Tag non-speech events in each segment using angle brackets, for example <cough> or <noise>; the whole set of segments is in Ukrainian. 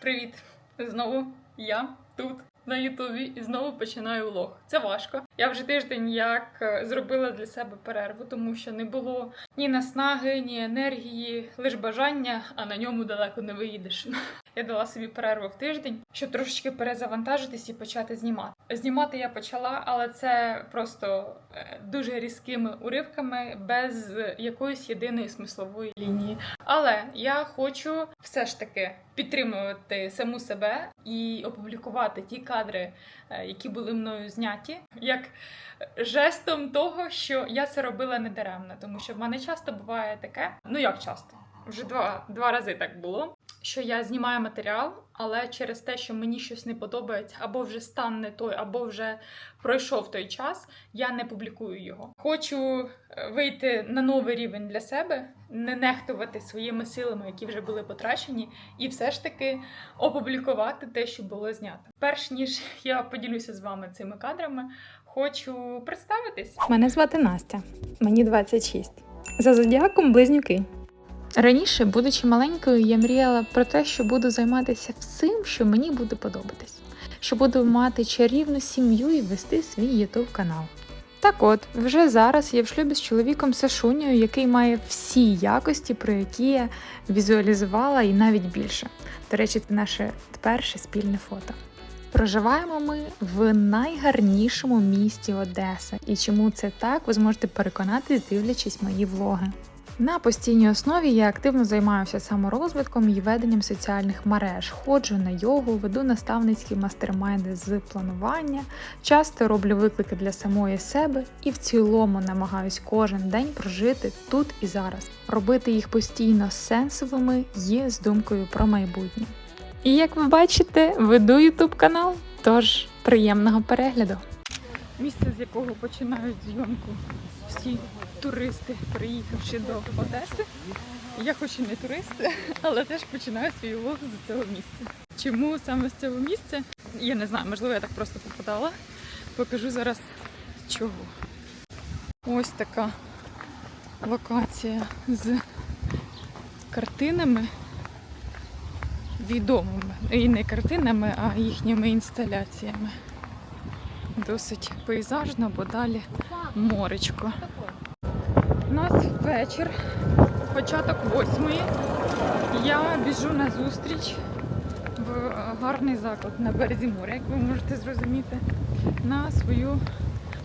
Привіт! Знову я тут на Ютубі і знову починаю влог. Це важко. Я вже тиждень як е, зробила для себе перерву, тому що не було ні наснаги, ні енергії, лише бажання, а на ньому далеко не виїдеш. Я дала собі перерву в тиждень, щоб трошечки перезавантажитись і почати знімати. Знімати я почала, але це просто е, дуже різкими уривками, без якоїсь єдиної смислової лінії. Але я хочу все ж таки підтримувати саму себе і опублікувати ті кадри, е, які були мною зняті, як жестом того, що я це робила не даремно, тому що в мене часто буває таке. Ну як часто? Вже два, два рази так було. Що я знімаю матеріал, але через те, що мені щось не подобається, або вже стан не той, або вже пройшов той час, я не публікую його. Хочу е, вийти на новий рівень для себе, не нехтувати своїми силами, які вже були потрачені, і все ж таки опублікувати те, що було знято. Перш ніж я поділюся з вами цими кадрами, хочу представитись. Мене звати Настя, мені 26. За зодіаком близнюки. Раніше, будучи маленькою, я мріяла про те, що буду займатися всім, що мені буде подобатись, що буду мати чарівну сім'ю і вести свій ютуб канал. Так от, вже зараз я в шлюбі з чоловіком Сашунею, який має всі якості, про які я візуалізувала, і навіть більше. До речі, це наше перше спільне фото. Проживаємо ми в найгарнішому місті Одеса. І чому це так, ви зможете переконатись, дивлячись мої влоги. На постійній основі я активно займаюся саморозвитком і веденням соціальних мереж. Ходжу на йогу, веду наставницькі мастермайди з планування, часто роблю виклики для самої себе і в цілому намагаюсь кожен день прожити тут і зараз, робити їх постійно сенсовими і з думкою про майбутнє. І як ви бачите, веду YouTube канал, тож приємного перегляду. Місце, з якого починають зйомку всі туристи, приїхавши до Одеси. Я хоч і не турист, але теж починаю свій влог з цього місця. Чому саме з цього місця? Я не знаю, можливо, я так просто попадала. Покажу зараз чого. Ось така локація з картинами відомими. І не картинами, а їхніми інсталяціями. Досить пейзажно, бо далі моречко. У нас вечір, початок восьмої. Я біжу на зустріч в гарний заклад на березі моря, як ви можете зрозуміти, на свою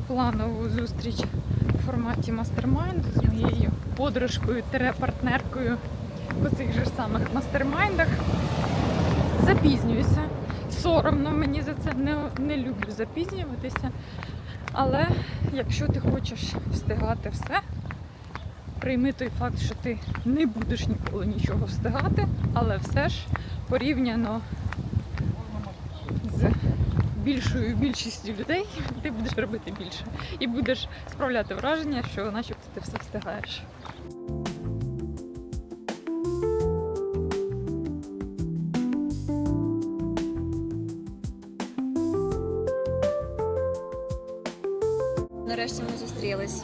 планову зустріч в форматі мастермайнд з моєю подружкою партнеркою по цих же самих мастермайндах. Запізнююся. Соромно мені за це не, не люблю запізнюватися. Але якщо ти хочеш встигати все, прийми той факт, що ти не будеш ніколи нічого встигати, але все ж порівняно з більшою більшістю людей ти будеш робити більше. І будеш справляти враження, що начебто ти все встигаєш. Нарешті ми зустрілись.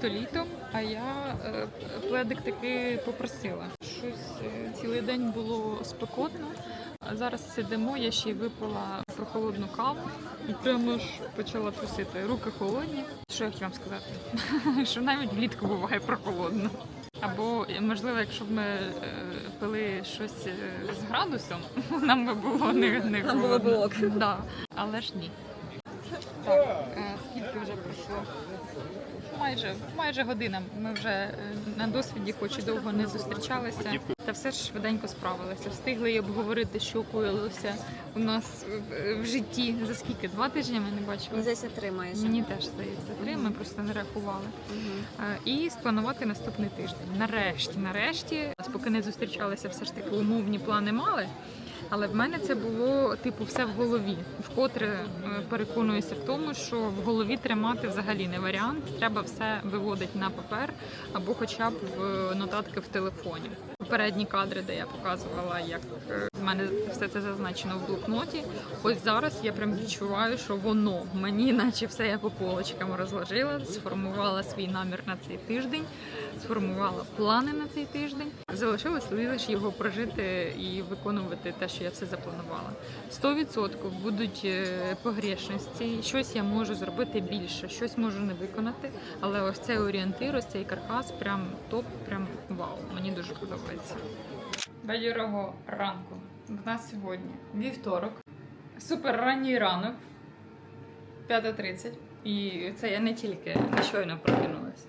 Літо літом, а я е, пледик таки попросила. Щось е, цілий день було спекотно. А зараз сидимо, я ще й випила прохолодну каву і прямо ж почала просити. Руки холодні. Що я хотіла вам сказати? <laughs> Що навіть влітку буває прохолодно. Або можливо, якщо б ми е, пили щось з градусом, <laughs> нам би було не, не Нам було б ок. Да. Але ж ні. Так, е, скільки вже пройшло? Майже, майже година. Ми вже е, на досвіді, хоч і довго не зустрічалися, та все ж швиденько справилися. Встигли й обговорити, що коїлося у нас в- житті. За скільки? Два тижні ми не бачили. Здається, три майже. Мені теж здається, три. Ми просто не рахували. Е, І спланувати наступний тиждень. Нарешті, нарешті, поки не зустрічалися, все ж таки умовні плани мали. Але в мене це було типу все в голові. Вкотре е, переконуюся в тому, що в голові тримати взагалі не варіант. Треба все виводити на папер або хоча б в нотатки в телефоні. Попередні кадри, де я показувала, як е, в мене все це зазначено в блокноті. Ось зараз я прям відчуваю, що воно мені, наче все я по полочкам розложила, сформувала свій намір на цей тиждень, сформувала плани на цей тиждень. Залишилось лише його прожити і виконувати те, що я все запланувала. 100% будуть е, погрішності, щось я можу зробити більше, щось можу не виконати. Але ось цей орієнтир, ось цей каркас, прям топ, прям вау. Мені дуже подобається. Бадьорого ранку. В нас сьогодні вівторок, супер ранній ранок, 5.30. І це я не тільки не щойно прокинулась.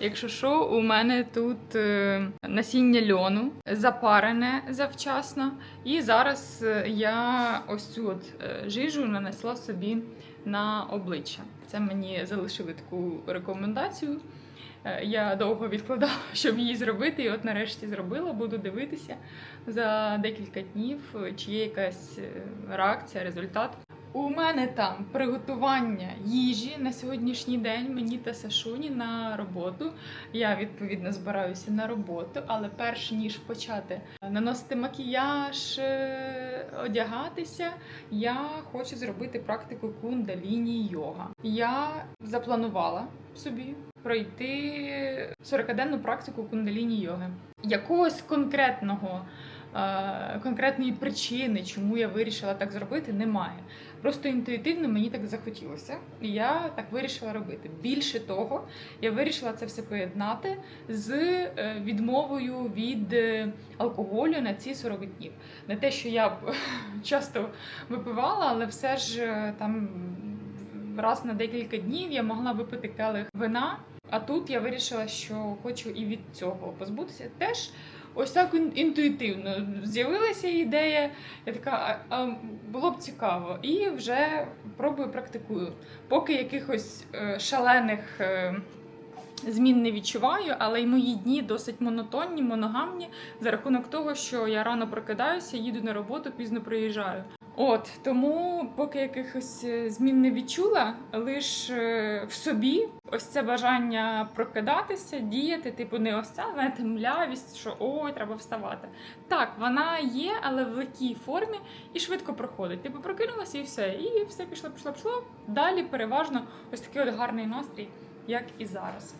Якщо що, у мене тут е, насіння льону запарене завчасно. І зараз е, я ось цю от е, жижу нанесла собі на обличчя. Це мені залишили таку рекомендацію. Е, Я довго відкладала, <laughs> щоб її зробити, і от нарешті зробила. Буду дивитися за декілька днів, е, чи є якась е, реакція, результат. У мене там приготування їжі на сьогоднішній день мені та Сашуні на роботу. Я відповідно збираюся на роботу, але перш ніж почати наносити макіяж, е, одягатися, я хочу зробити практику кундаліні йога. Я запланувала собі пройти 40-денну практику кундаліні йоги. Якогось конкретного. е, Конкретної причини, чому я вирішила так зробити, немає. Просто інтуїтивно мені так захотілося, і я так вирішила робити. Більше того, я вирішила це все поєднати з е, відмовою від е, алкоголю на ці 40 днів. Не те, що я б <laughs> часто випивала, але все ж там раз на декілька днів я могла випити келих вина. А тут я вирішила, що хочу і від цього позбутися. Теж ось так інтуїтивно з'явилася ідея. Я така, а, а було б цікаво, і вже пробую практикую. Поки якихось е, шалених. Е, Змін не відчуваю, але й мої дні досить монотонні, моногамні за рахунок того, що я рано прокидаюся, їду на роботу, пізно приїжджаю. От тому, поки якихось е, змін не відчула, лише в собі ось це бажання прокидатися, діяти, типу, не ось ця знаєте, млявість, що ой, треба вставати. Так, вона є, але в легкій формі і швидко проходить. Типу прокинулася і все, і все пішло, пішло, пішло. Далі переважно ось такий от гарний настрій, як і зараз.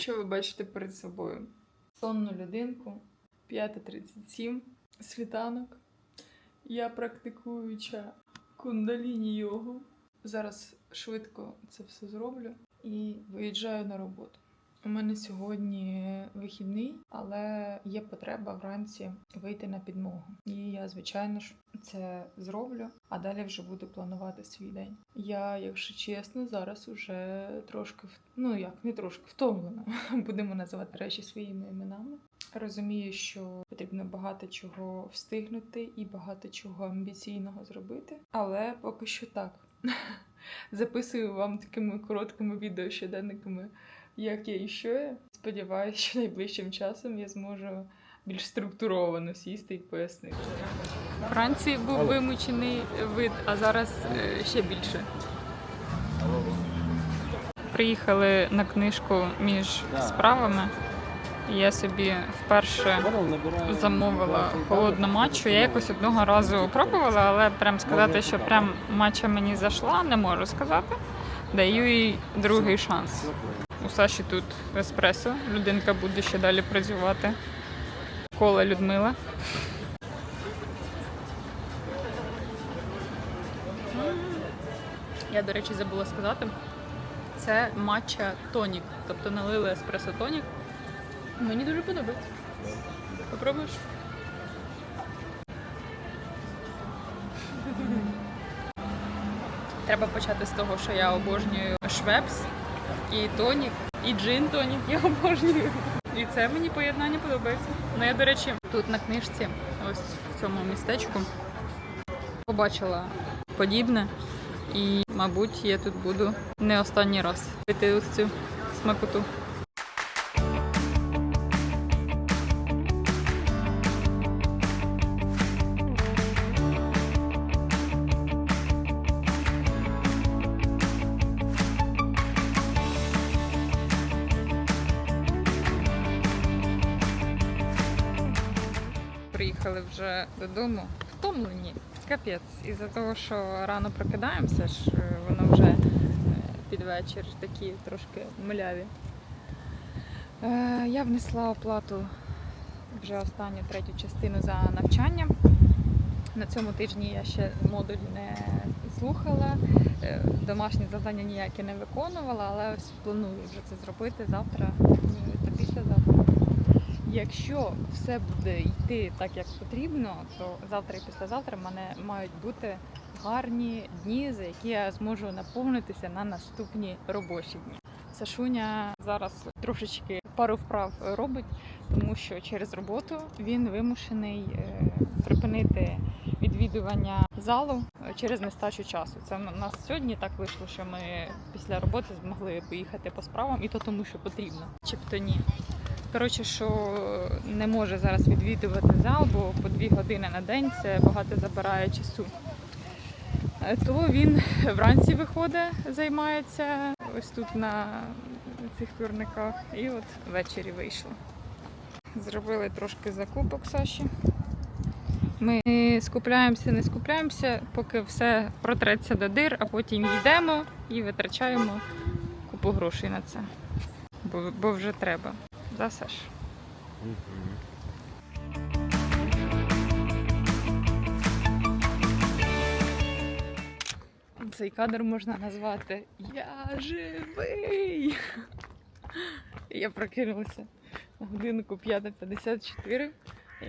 Що ви бачите перед собою? Сонну людинку 5.37, світанок. Я практикуюча кундаліні йогу. Зараз швидко це все зроблю і виїжджаю на роботу. У мене сьогодні вихідний, але є потреба вранці вийти на підмогу. І я, звичайно ж, це зроблю, а далі вже буду планувати свій день. Я, якщо чесно, зараз уже трошки ну як не трошки втомлена. <laughs> Будемо називати речі своїми іменами. Розумію, що потрібно багато чого встигнути і багато чого амбіційного зробити, але поки що так. <laughs> Записую вам такими короткими відео щоденниками, як я і що я. Сподіваюся, що найближчим часом я зможу більш структуровано сісти і пояснити. У Франції був вимучений вид, а зараз е, ще більше. Приїхали на книжку між справами. Я собі вперше замовила холодну матчу. Я якось одного разу пробувала, але прям сказати, що прям матча мені зайшла, не можу сказати. Даю їй другий шанс. Саші тут еспресо. Людинка буде ще далі працювати. Кола Людмила. Я, до речі, забула сказати. Це матча тонік. Тобто налили еспресо тонік. Мені дуже подобається. Попробуєш? Треба почати з того, що я обожнюю швепс і тонік, і джин тонік я обожнюю. І це мені поєднання подобається. Ну я, до речі, тут на книжці, ось в в цьому містечку. Побачила подібне, і, мабуть, я тут буду не останній раз пити ось цю смакоту. Приїхали вже додому, втомлені. Капець. Із-за того, що рано прокидаємося, ж е, воно вже е, під вечір такі трошки мляві. Е, Я внесла оплату вже останню третю частину за навчання. На цьому тижні я ще модуль не слухала, домашні завдання ніякі не виконувала, але ось планую вже це зробити завтра післязавтра. Якщо все буде йти так, як потрібно, то завтра і післязавтра в мене мають бути гарні дні, за які я зможу наповнитися на наступні робочі дні. Сашуня зараз трошечки пару вправ робить, тому що через роботу він вимушений е, припинити відвідування залу через нестачу часу. Це в нас сьогодні так вийшло, що ми після роботи змогли поїхати по справам, і то тому, що потрібно, чи то ні. Коротше, що не може зараз відвідувати зал, бо по дві години на день це багато забирає часу. Е, То він вранці виходить, займається ось тут на цих турниках, і от ввечері вийшло. Зробили трошки закупок Саші. Ми скупляємося, не скупляємося, поки все протреться до дир, а потім йдемо і витрачаємо купу грошей на це. Бо, бо вже треба. Да, Саш? Цей кадр можна назвати Я живий. Я прокинулася на годинку 5.54.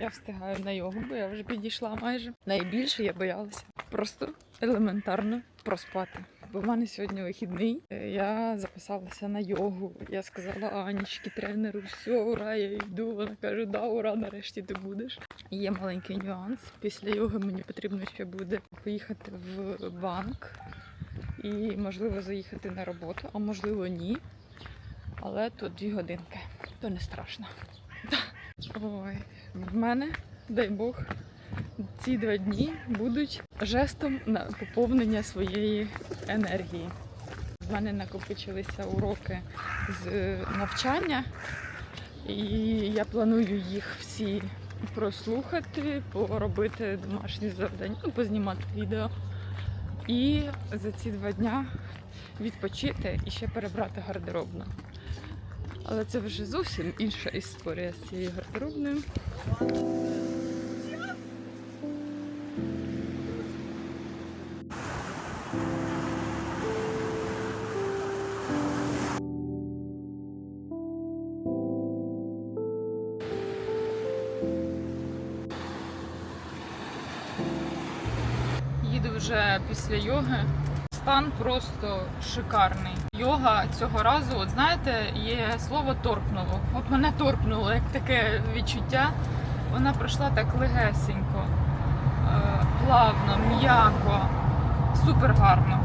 Я встигаю на йогу, бо я вже підійшла майже. Найбільше я боялася просто елементарно проспати. Бо в мене сьогодні вихідний. Е, Я записалася на йогу. Я сказала Анічки, тренеру, все, ура, я йду. Вона каже, да, ура, нарешті ти будеш. Є маленький нюанс. Після йоги мені потрібно ще буде поїхати в банк і, можливо, заїхати на роботу, а можливо, ні. Але тут дві годинки, то не страшно. <laughs> Ой, в мене, дай Бог, ці два дні будуть жестом на поповнення своєї енергії. В мене накопичилися уроки з е, навчання, і я планую їх всі прослухати, поробити домашні завдання, ну, познімати відео. І за ці два дня відпочити і ще перебрати гардеробну. Але це вже зовсім інша історія з цією гардеробною. Після йоги. Стан просто шикарний. Йога цього разу, от знаєте, є слово торкнуло. От мене торкнуло, як таке відчуття. Вона пройшла так легесенько, е, плавно, м'яко, супер гарно.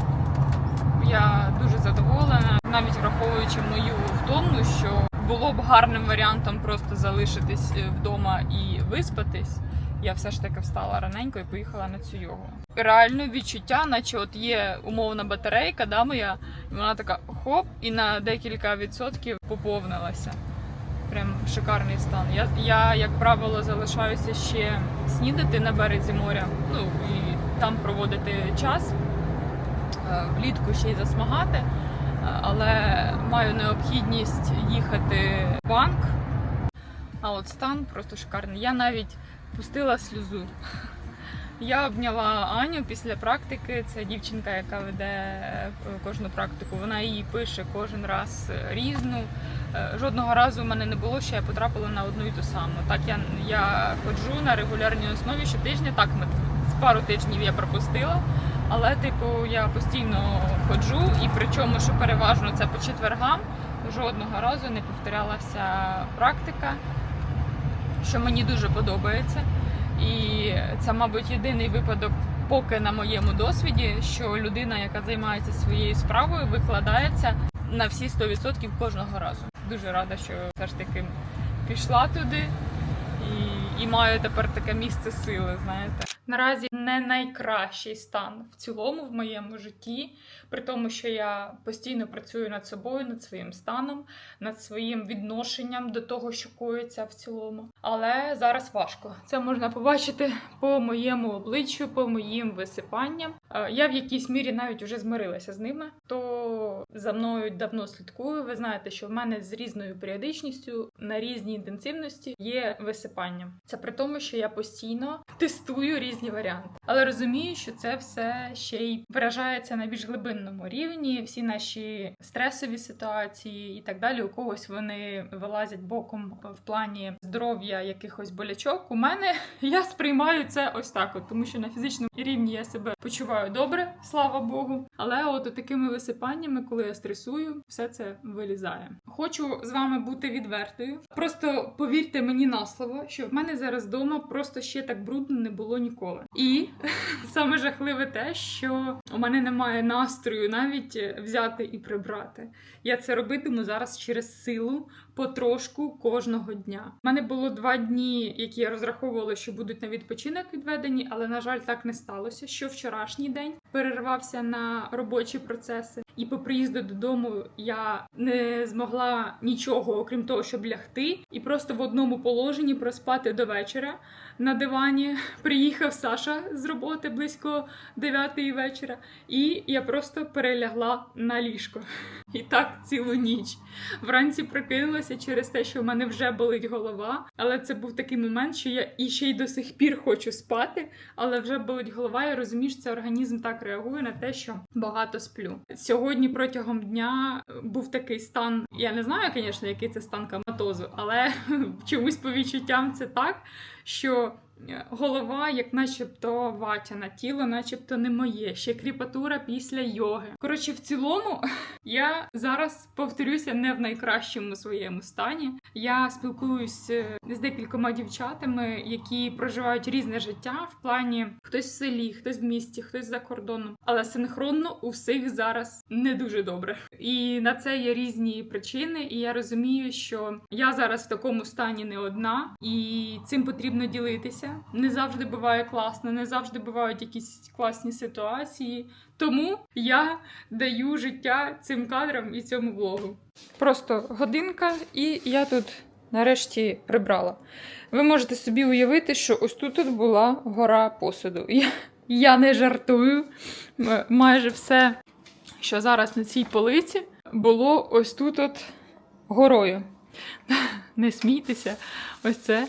Я дуже задоволена, навіть враховуючи мою втому, що було б гарним варіантом просто залишитись е, вдома і виспатись. Я все ж таки встала раненько і поїхала на цю йогу. Реально відчуття, наче от є умовна батарейка, да, моя, і вона така хоп, і на декілька відсотків поповнилася. Прям шикарний стан. Я, я, як правило, залишаюся ще снідати на березі моря, ну і там проводити час. Е, Влітку ще й засмагати, Е, але маю необхідність їхати в банк. А от стан просто шикарний. Я навіть пустила сльозу. Я обняла Аню після практики. Це дівчинка, яка веде е, кожну практику. Вона її пише кожен раз е, різну. Е, Жодного разу в мене не було, що я потрапила на одну і ту саму. Так я, я ходжу на регулярній основі щотижня. Так, ми пару тижнів я пропустила. Але, типу, я постійно ходжу, і причому, що переважно це по четвергам, жодного разу не повторялася практика, що мені дуже подобається. І це, мабуть, єдиний випадок, поки на моєму досвіді, що людина, яка займається своєю справою, викладається на всі 100% кожного разу. Дуже рада, що все ж таки пішла туди і, і маю тепер таке місце сили. Знаєте, наразі не найкращий стан в цілому в моєму житті, при тому, що я постійно працюю над собою, над своїм станом, над своїм відношенням до того, що коїться в цілому. Але зараз важко. Це можна побачити по моєму обличчю, по моїм висипанням. Е, Я в якійсь мірі навіть вже змирилася з ними. То за мною давно слідкую. Ви знаєте, що в мене з різною періодичністю на різній інтенсивності є висипання. Це при тому, що я постійно тестую різні варіанти, але розумію, що це все ще й виражається на більш глибинному рівні. Всі наші стресові ситуації і так далі. У когось вони вилазять боком в плані здоров'я якихось болячок. У мене <laughs> я сприймаю це ось так, от, тому що на фізичному рівні я себе почуваю добре, слава Богу. Але от такими висипаннями, коли я стресую, все це вилізає. Хочу з вами бути відвертою. Просто повірте мені на слово, що в мене зараз вдома просто ще так брудно не було ніколи. І <laughs> саме жахливе те, що у мене немає настрою навіть взяти і прибрати. Я це робитиму зараз через силу потрошку кожного дня. У мене було два дні, які я розраховувала, що будуть на відпочинок відведені, але на жаль, так не сталося. Що вчорашній день перервався на робочі процеси, і по приїзду додому я не змогла нічого, окрім того, щоб лягти, і просто в одному положенні проспати до вечора на дивані. Приїхав Саша з роботи близько 9 вечора, і я просто перелягла на ліжко. І так цілу ніч. Вранці прокинулася через те, що в мене вже болить голова. Але це був такий момент, що я і ще й до сих пір хочу спати, але вже болить голова. Я розумію, що це організм так реагує на те, що багато сплю. Сьогодні протягом дня був такий стан. Я не знаю, звісно, який це стан каматозу, але <laughs> чомусь по відчуттям це так, що. Голова, як начебто ватяна, тіло, начебто не моє, ще кріпатура після йоги. Коротше, в цілому <laughs> я зараз повторюся не в найкращому своєму стані. Я спілкуюсь е, з декількома дівчатами, які проживають різне життя в плані хтось в селі, хтось в місті, хтось за кордоном. Але синхронно у всіх зараз не дуже добре. І на це є різні причини. І я розумію, що я зараз в такому стані не одна, і цим потрібно ділитися. Не завжди буває класно, не завжди бувають якісь класні ситуації. Тому я даю життя цим кадрам і цьому влогу. Просто годинка, і я тут нарешті прибрала. Ви можете собі уявити, що ось тут от була гора посуду. Я, я не жартую. Майже все, що зараз на цій полиці, було ось тут от горою. <laughs> Не смійтеся, ось це,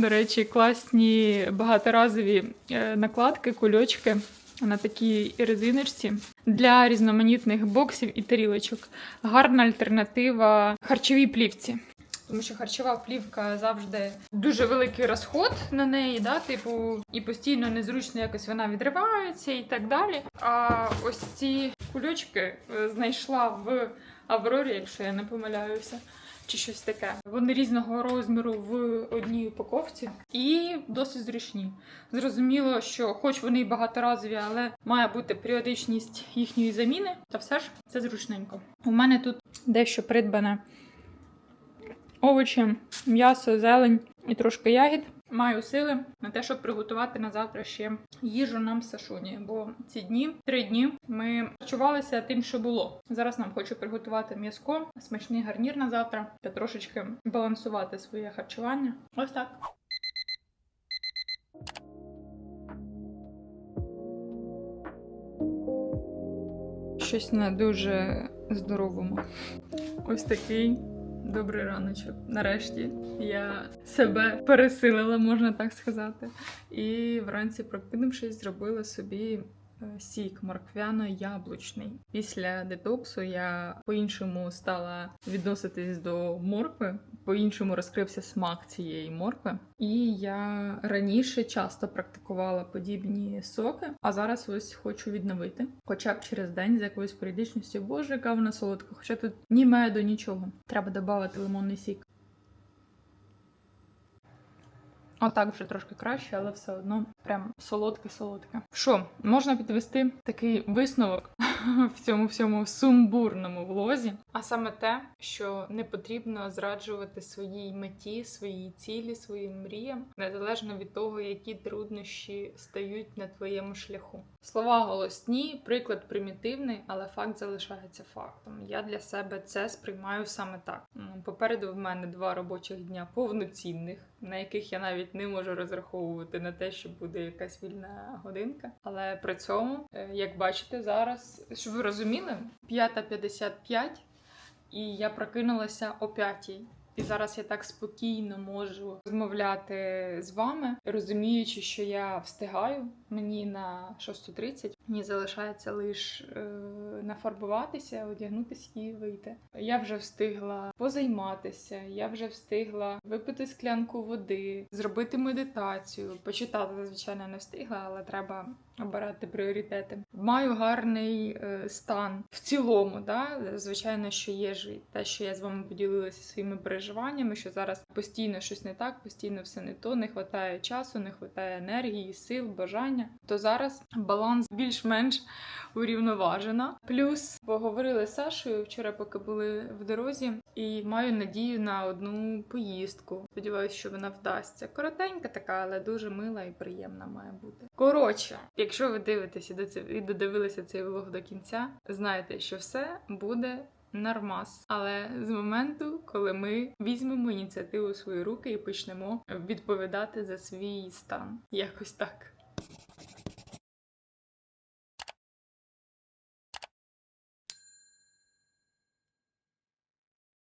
до речі, класні багаторазові е, накладки, кульочки на такій резиночці для різноманітних боксів і тарілочок. Гарна альтернатива харчовій плівці. Тому що харчова плівка завжди дуже великий розход на неї, да, типу, і постійно незручно якось вона відривається і так далі. А ось ці кульочки е, знайшла в Аврорі, якщо я не помиляюся, чи щось таке. Вони різного розміру в одній упаковці і досить зручні. Зрозуміло, що хоч вони й багаторазові, але має бути періодичність їхньої заміни, та все ж це зручненько. У мене тут дещо придбане овочі, м'ясо, зелень і трошки ягід. Маю сили на те, щоб приготувати на завтра ще їжу нам Сашуні. Бо ці дні, три дні, ми харчувалися тим, що було. Зараз нам хочу приготувати м'язко, смачний гарнір на завтра та трошечки балансувати своє харчування. Ось так. Щось не дуже здоровому. Ось такий добрий раночок. Нарешті я себе пересилила, можна так сказати. І вранці, прокинувшись, зробила собі сік морквяно-яблучний. Після детоксу я по-іншому стала відноситись до моркви, по-іншому розкрився смак цієї моркви. І я раніше часто практикувала подібні соки, а зараз ось хочу відновити. Хоча б через день з якоюсь періодичністю. Боже, яка вона солодка, хоча тут ні меду, нічого. Треба додати лимонний сік. Отак вже трошки краще, але все одно прям солодке-солодке. Що, можна підвести такий висновок в цьому всьому сумбурному влозі, а саме те, що не потрібно зраджувати своїй меті, своїй цілі, своїм мріям, незалежно від того, які труднощі стають на твоєму шляху. Слова голосні, приклад примітивний, але факт залишається фактом. Я для себе це сприймаю саме так. Попереду в мене два робочих дня повноцінних, на яких я навіть не можу розраховувати на те, що буде якась вільна годинка. Але при цьому, е, як бачите зараз, щоб ви розуміли, 5.55 і я прокинулася о 5. І зараз я так спокійно можу розмовляти з вами, розуміючи, що я встигаю. Мені на 6.30, мені залишається лише е, нафарбуватися, одягнутися і вийти. Я вже встигла позайматися, я вже встигла випити склянку води, зробити медитацію, почитати, звичайно, не встигла, але треба обирати пріоритети. Маю гарний е, стан в цілому. Да? Звичайно, що є ж те, що я з вами поділилася своїми переживаннями, що зараз постійно щось не так, постійно все не то, не вистачає часу, не вистачає енергії, сил, бажання. То зараз баланс більш-менш урівноважена. Плюс поговорили з Сашою вчора, поки були в дорозі, і маю надію на одну поїздку. Сподіваюся, що вона вдасться. Коротенька така, але дуже мила і приємна має бути. Коротше, якщо ви дивитеся до це і додивилися цей влог до кінця, знайте, що все буде. Нормас, але з моменту, коли ми візьмемо ініціативу в свої руки і почнемо відповідати за свій стан, якось так.